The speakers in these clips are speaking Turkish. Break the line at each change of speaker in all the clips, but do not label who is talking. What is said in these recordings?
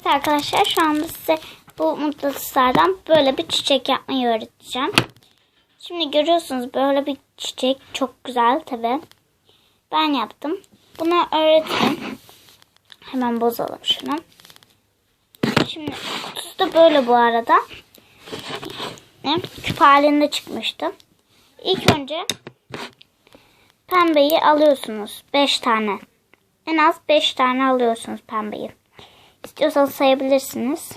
Evet arkadaşlar şu anda size bu mutlulardan böyle bir çiçek yapmayı öğreteceğim. Şimdi görüyorsunuz böyle bir çiçek çok güzel tabi. Ben yaptım. Bunu öğreteyim. Hemen bozalım şunu. Şimdi kutusu da böyle bu arada. Küp halinde çıkmıştı. İlk önce pembeyi alıyorsunuz. 5 tane. En az 5 tane alıyorsunuz pembeyi. İstiyorsanız sayabilirsiniz.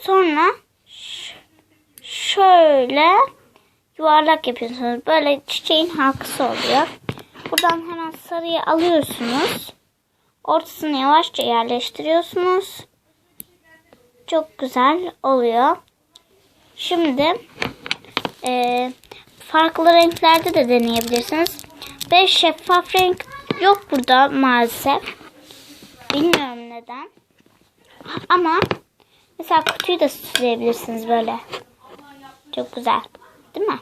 Sonra şöyle yuvarlak yapıyorsunuz. Böyle çiçeğin halkası oluyor. Buradan hemen sarıyı alıyorsunuz. Ortasını yavaşça yerleştiriyorsunuz. Çok güzel oluyor. Şimdi e, farklı renklerde de deneyebilirsiniz. Beş şeffaf renk yok burada maalesef. Bilmiyorum neden. Ama mesela kutuyu da süsleyebilirsiniz böyle. Çok güzel. Değil mi?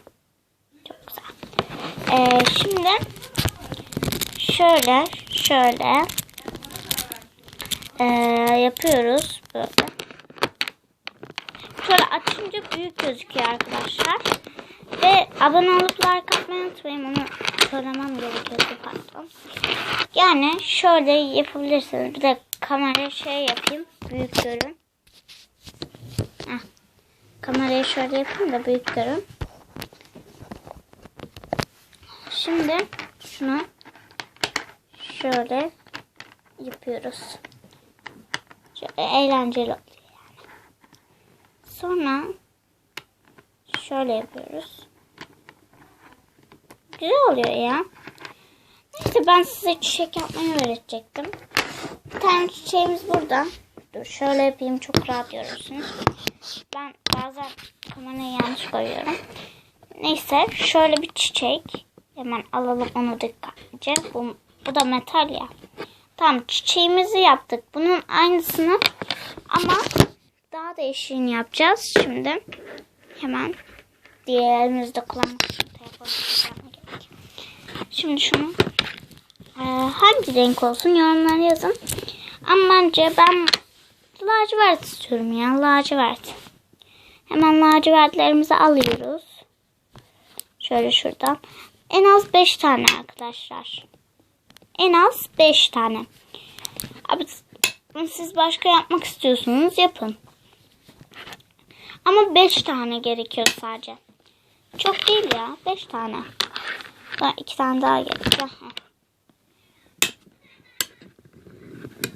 Çok güzel. Ee, şimdi şöyle şöyle ee, yapıyoruz böyle. Şöyle açınca büyük gözüküyor arkadaşlar. Ve abone olup like atmayı unutmayın. Onu söylemem gerekiyordu pardon. Yani şöyle yapabilirsiniz. Bir de kamerayı şey yapayım. Büyük görün. Heh. Kamerayı şöyle yapayım da büyük görün. Şimdi şunu şöyle yapıyoruz. Şöyle eğlenceli oluyor yani. Sonra şöyle yapıyoruz. Güzel oluyor ya. Neyse ben size çiçek yapmayı öğretecektim. Bir tane çiçeğimiz burada. Dur şöyle yapayım çok rahat görürsünüz. Ben bazen kamerayı yanlış koyuyorum. Neyse şöyle bir çiçek. Hemen alalım onu dikkatlice. Bu, bu da metal ya. Tamam çiçeğimizi yaptık. Bunun aynısını ama daha değişiğini yapacağız. Şimdi hemen diğer elimizde kullanmak için telefonu Şimdi şunu e, hangi renk olsun yorumlara yazın. Ama bence ben lacivert istiyorum ya lacivert. Hemen lacivertlerimizi alıyoruz. Şöyle şuradan. En az 5 tane arkadaşlar. En az 5 tane. Abi siz başka yapmak istiyorsunuz yapın. Ama 5 tane gerekiyor sadece. Çok değil ya. 5 tane. Daha 2 tane daha gerekiyor.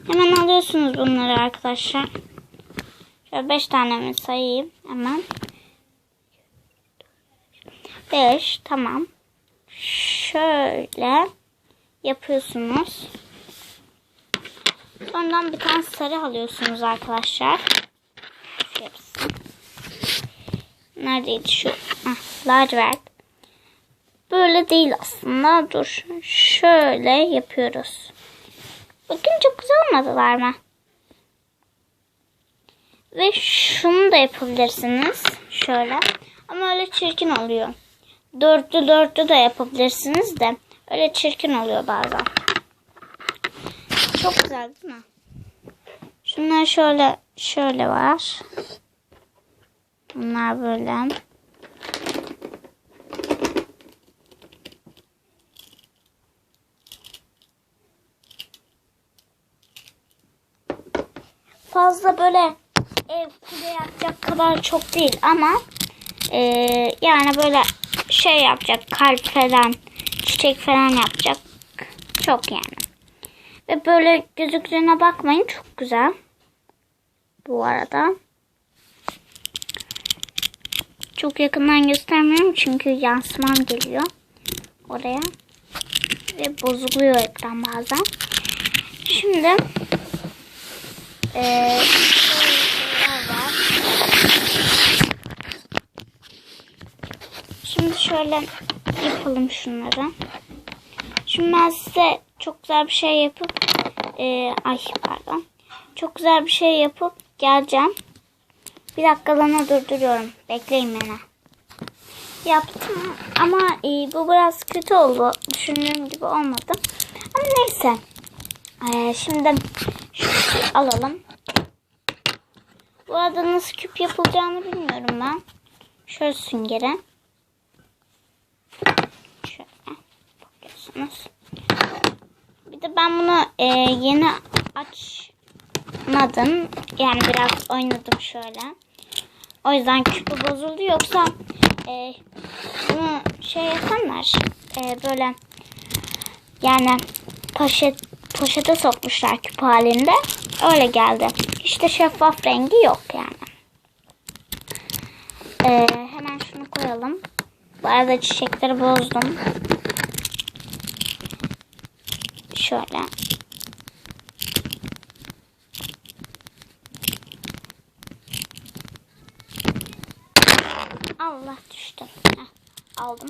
Hemen alıyorsunuz bunları arkadaşlar. Şöyle 5 tane mi sayayım hemen. 5 tamam. Şöyle yapıyorsunuz. Sonradan bir tane sarı alıyorsunuz arkadaşlar. Neredeydi şu? Lacivert. Böyle değil aslında. Dur. Şöyle yapıyoruz. Bakın çok güzel olmadılar mı? Ve şunu da yapabilirsiniz. Şöyle. Ama öyle çirkin oluyor. Dörtlü dörtlü de yapabilirsiniz de. Öyle çirkin oluyor bazen. Çok güzel değil mi? Şunlar şöyle şöyle var. Bunlar böyle. Fazla böyle ev kule yapacak kadar çok değil ama e, yani böyle şey yapacak kalp falan çiçek falan yapacak çok yani. Ve böyle gözüktüğüne bakmayın çok güzel. Bu arada. Çok yakından göstermiyorum çünkü yansımam geliyor oraya. Ve bozuluyor ekran bazen. Şimdi ee. Şimdi şöyle yapalım şunları. Şimdi ben size çok güzel bir şey yapıp e, ay pardon. Çok güzel bir şey yapıp geleceğim. Bir dakikalığına durduruyorum. Bekleyin beni. Yaptım ama e, bu biraz kötü oldu. Düşündüğüm gibi olmadı. Ama neyse. Ee, şimdi şu alalım. Bu arada nasıl küp yapılacağını bilmiyorum ben. Şöyle süngere. Şöyle bakıyorsunuz. Bir de ben bunu e, yeni açmadım. Yani biraz oynadım şöyle. O yüzden küpü bozuldu. Yoksa e, bunu şey yapanlar e, böyle yani poşet poşete sokmuşlar küp halinde. Öyle geldi. İşte şeffaf rengi yok yani. Ee, hemen şunu koyalım. Bu arada çiçekleri bozdum. Şöyle. Allah düştü. Heh, aldım.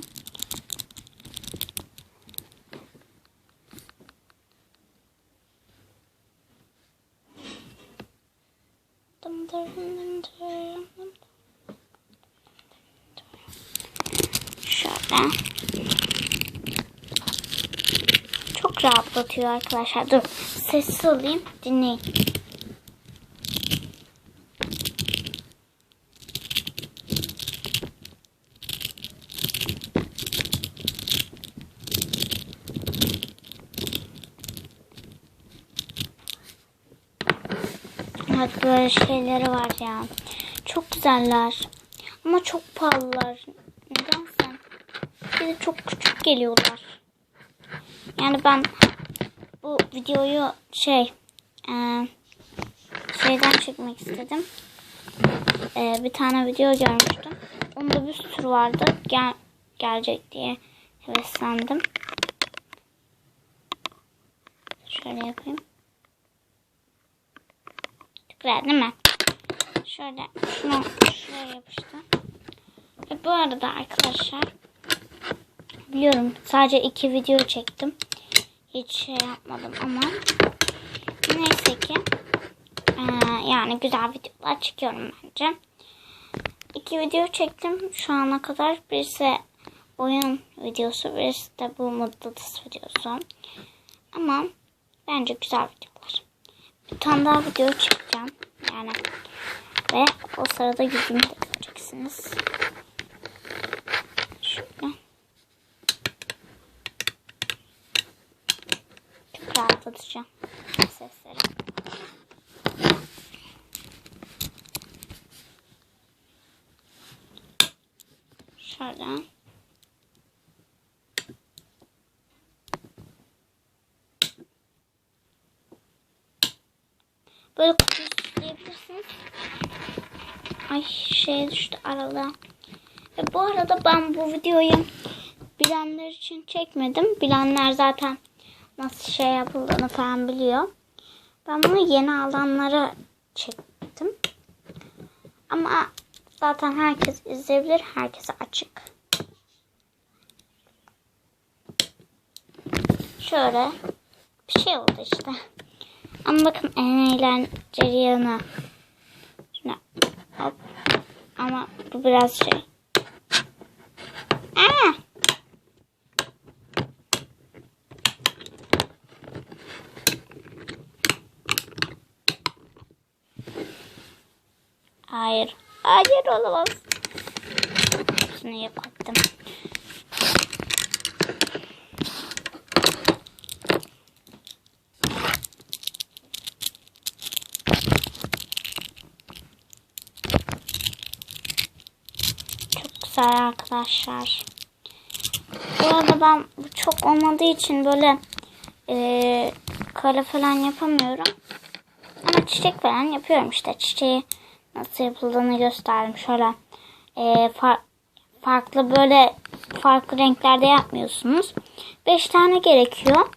Şöyle. Çok rahatlatıyor arkadaşlar. Dur sessiz olayım dinleyin. Evet böyle şeyleri var ya. Çok güzeller. Ama çok pahalılar. Nedense. Bir de çok küçük geliyorlar. Yani ben bu videoyu şey e, şeyden çekmek istedim. E, bir tane video görmüştüm. Onda bir sürü vardı. Gel, gelecek diye heveslendim. Şöyle yapayım. Güzel değil mi? Şöyle şunu şuraya yapıştı. Ve bu arada arkadaşlar biliyorum sadece iki video çektim. Hiç şey yapmadım ama neyse ki ee, yani güzel videolar çekiyorum bence. İki video çektim şu ana kadar. Birisi oyun videosu, birisi de bu mutlutus videosu. Ama bence güzel videolar. Bir tane daha video çekeceğim. Yani ve o sırada yüzümü de göreceksiniz. Şöyle. Çok rahatlatıcı sesleri. Şöyle. Böyle kutuyu süsleyebilirsiniz. Ay şey düştü aralığa. Ve bu arada ben bu videoyu bilenler için çekmedim. Bilenler zaten nasıl şey yapıldığını falan biliyor. Ben bunu yeni alanlara çektim. Ama zaten herkes izleyebilir. Herkese açık. Şöyle bir şey oldu işte. Ama bakın en eğlenceli yanı. Şuna hop. Ama bu biraz şey. Aa! Hayır. Hayır olamaz. Şunu yapattım. Çok güzel arkadaşlar. Bu arada ben çok olmadığı için böyle e, kare falan yapamıyorum. Ama çiçek falan yapıyorum işte. Çiçeği nasıl yapıldığını gösterdim. Şöyle e, far- farklı böyle farklı renklerde yapmıyorsunuz. 5 tane gerekiyor.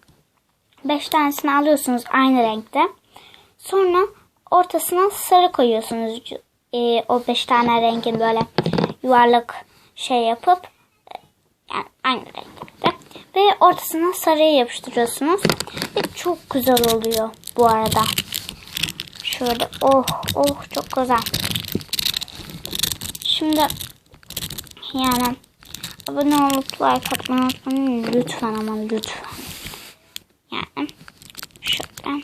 5 tanesini alıyorsunuz aynı renkte. Sonra ortasına sarı koyuyorsunuz. E, o 5 tane rengin böyle yuvarlak şey yapıp e, yani aynı renkte ve ortasına sarıya yapıştırıyorsunuz. Ve çok güzel oluyor bu arada. Şöyle oh oh çok güzel. Şimdi yani abone olup like atmayı unutmayın. Lütfen ama lütfen. Yani şöyle.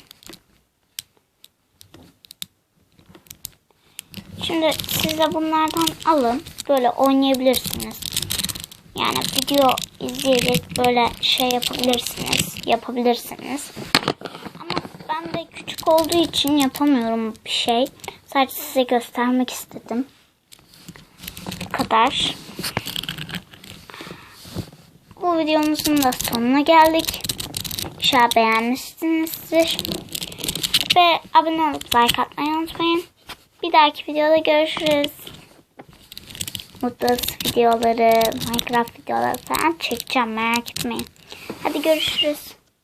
Şimdi siz de bunlardan alın. Böyle oynayabilirsiniz. Yani video izleyerek böyle şey yapabilirsiniz. Yapabilirsiniz. Ama ben de küçük olduğu için yapamıyorum bir şey. Sadece size göstermek istedim. Bu kadar. Bu videomuzun da sonuna geldik. İnşallah beğenmişsinizdir. Ve abone olup like atmayı unutmayın. Bir dahaki videoda görüşürüz. Mutlu videoları, Minecraft videoları falan çekeceğim merak etmeyin. Hadi görüşürüz.